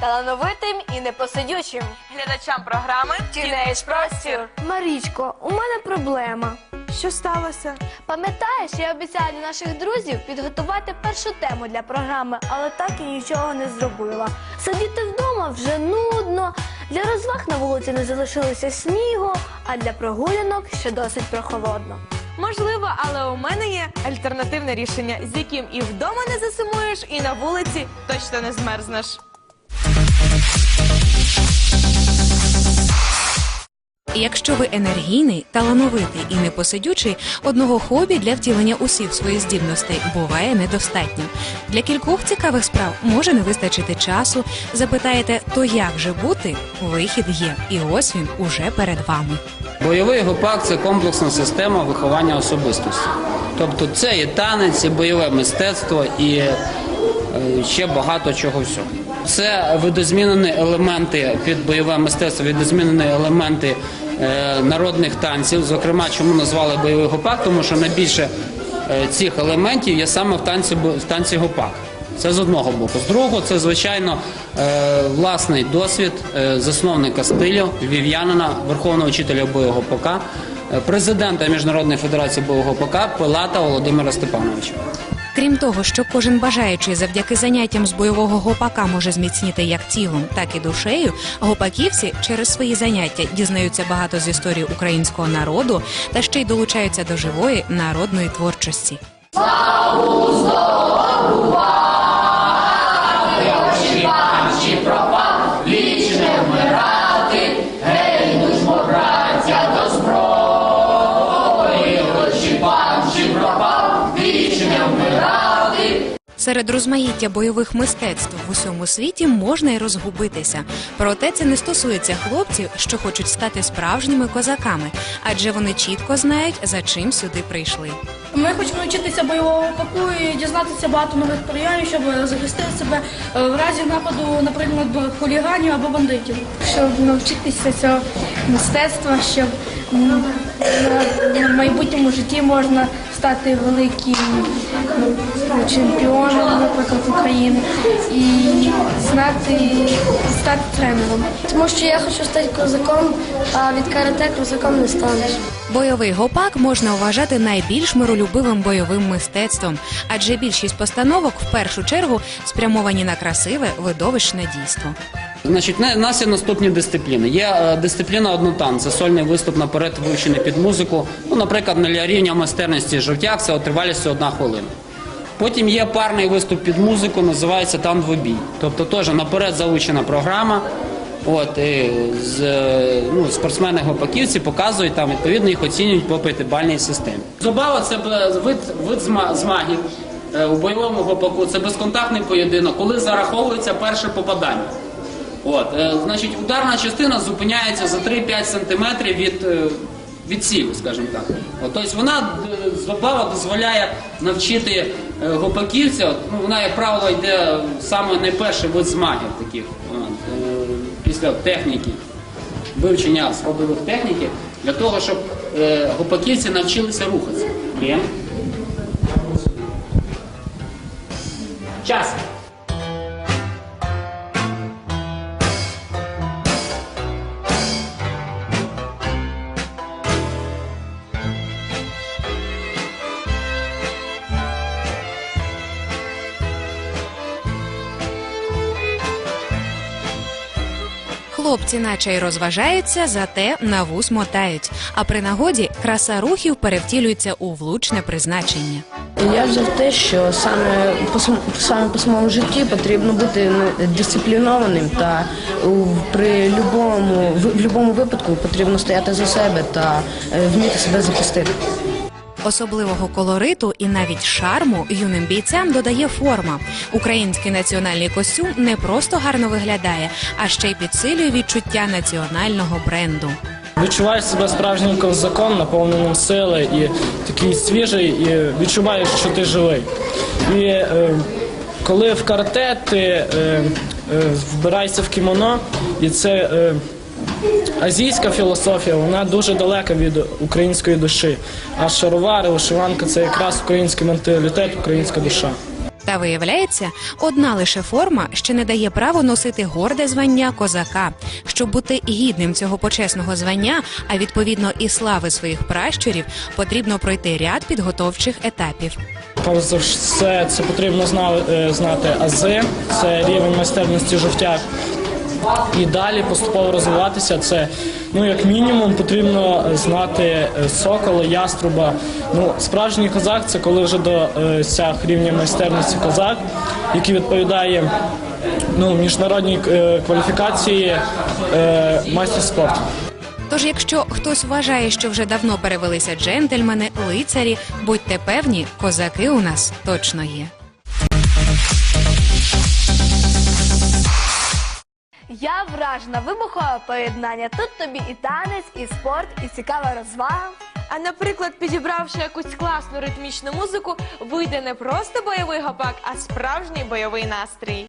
талановитим і непосидючим. Глядачам програми Тінейдж простір. Марічко, у мене проблема. Що сталося? Пам'ятаєш, я обіцяла для наших друзів підготувати першу тему для програми, але так і нічого не зробила. Сидіти вдома вже нудно. Для розваг на вулиці не залишилося снігу, а для прогулянок ще досить прохолодно. Можливо, але у мене є альтернативне рішення, з яким і вдома не засумуєш, і на вулиці точно не змерзнеш. Якщо ви енергійний, талановитий і непосидючий, одного хобі для втілення усіх своїх здібностей буває недостатньо. Для кількох цікавих справ може не вистачити часу. Запитаєте, то як же бути? Вихід є, і ось він уже перед вами. Бойовий гопак це комплексна система виховання особистості. Тобто це і танець, і бойове мистецтво, і е, ще багато чого всього. Це видозмінені елементи під бойове мистецтво, видозмінені елементи е, народних танців. Зокрема, чому назвали бойовий гопак, тому що найбільше е, цих елементів є саме в танці, в танці гопак. Це з одного боку. З другого, це звичайно е, власний досвід засновника стилю, вів'янина, верховного вчителя бойового ПК, е, президента Міжнародної федерації бойового ПК Пилата Володимира Степановича. Крім того, що кожен бажаючий завдяки заняттям з бойового гопака може зміцніти як тілом, так і душею, гопаківці через свої заняття дізнаються багато з історії українського народу та ще й долучаються до живої народної творчості. Серед розмаїття бойових мистецтв в усьому світі можна й розгубитися. Проте це не стосується хлопців, що хочуть стати справжніми козаками, адже вони чітко знають, за чим сюди прийшли. Ми хочемо навчитися бойового паку і дізнатися багато нових прийомів, щоб захистити себе е, в разі нападу, наприклад, хуліганів або бандитів. Щоб навчитися цього мистецтва, щоб на майбутньому житті можна стати великим ну, чемпіоном, наприклад, України і знати стати тренером. Тому що я хочу стати козаком, а від карате козаком не станеш. Бойовий гопак можна вважати найбільш миролюбивим бойовим мистецтвом, адже більшість постановок в першу чергу спрямовані на красиве видовищне дійство. Значить, у нас є наступні дисципліни. Є е, дисципліна однотан, це сольний виступ наперед вивчений під музику. Ну, наприклад, для рівня майстерності жовтяк це тривалістю одна хвилина. Потім є парний виступ під музику, називається там двобій. Тобто теж наперед заучена програма. От, і з, е, ну, спортсмени гопаківці показують там, відповідно, їх оцінюють по п'ятибальній системі. Забава це вид, вид зма- змагів е, у бойовому гопаку. Це безконтактний поєдинок, коли зараховується перше попадання. От, е, значить, ударна частина зупиняється за 3-5 сантиметрів від, е, від цілі, скажімо так. От, тобто вона е, дозволяє навчити е, гопаківця, от, ну, вона, як правило, йде саме найперший вид змагів таких, от, е, після техніки, вивчення сходових техніки, для того, щоб е, гопаківці навчилися рухатися. Час. Хлопці, наче й розважаються, зате на вус мотають. А при нагоді краса рухів перевтілюється у влучне призначення. Я взяв те, що саме по саме по самому житті потрібно бути ну, дисциплінованим та при любому в будь-якому випадку потрібно стояти за себе та е, вміти себе захистити. Особливого колориту і навіть шарму юним бійцям додає форма. Український національний костюм не просто гарно виглядає, а ще й підсилює відчуття національного бренду. Відчуваєш себе справжнім козаком, наповненим сили і такий свіжий, і відчуваєш, що ти живий. І е, коли в карате ти е, е, вбираєшся в кімоно, і це е, азійська філософія, вона дуже далека від української душі. А шаровари, вишиванка це якраз український менталітет, українська душа. Та виявляється, одна лише форма ще не дає право носити горде звання козака. Щоб бути гідним цього почесного звання, а відповідно і слави своїх пращурів, потрібно пройти ряд підготовчих етапів. Перш за все, це потрібно е, знати ази, це рівень майстерності жовтяк. І далі поступово розвиватися. Це ну як мінімум потрібно е, знати е, сокола, яструба. Ну справжній козак це коли вже досяг рівня майстерності козак, який відповідає ну міжнародній е, кваліфікації е, майстер спорту. Тож, якщо хтось вважає, що вже давно перевелися джентльмени, лицарі, будьте певні, козаки у нас точно є. Я вражена, вибухове поєднання. Тут тобі і танець, і спорт, і цікава розвага. А наприклад, підібравши якусь класну ритмічну музику, вийде не просто бойовий гопак, а справжній бойовий настрій.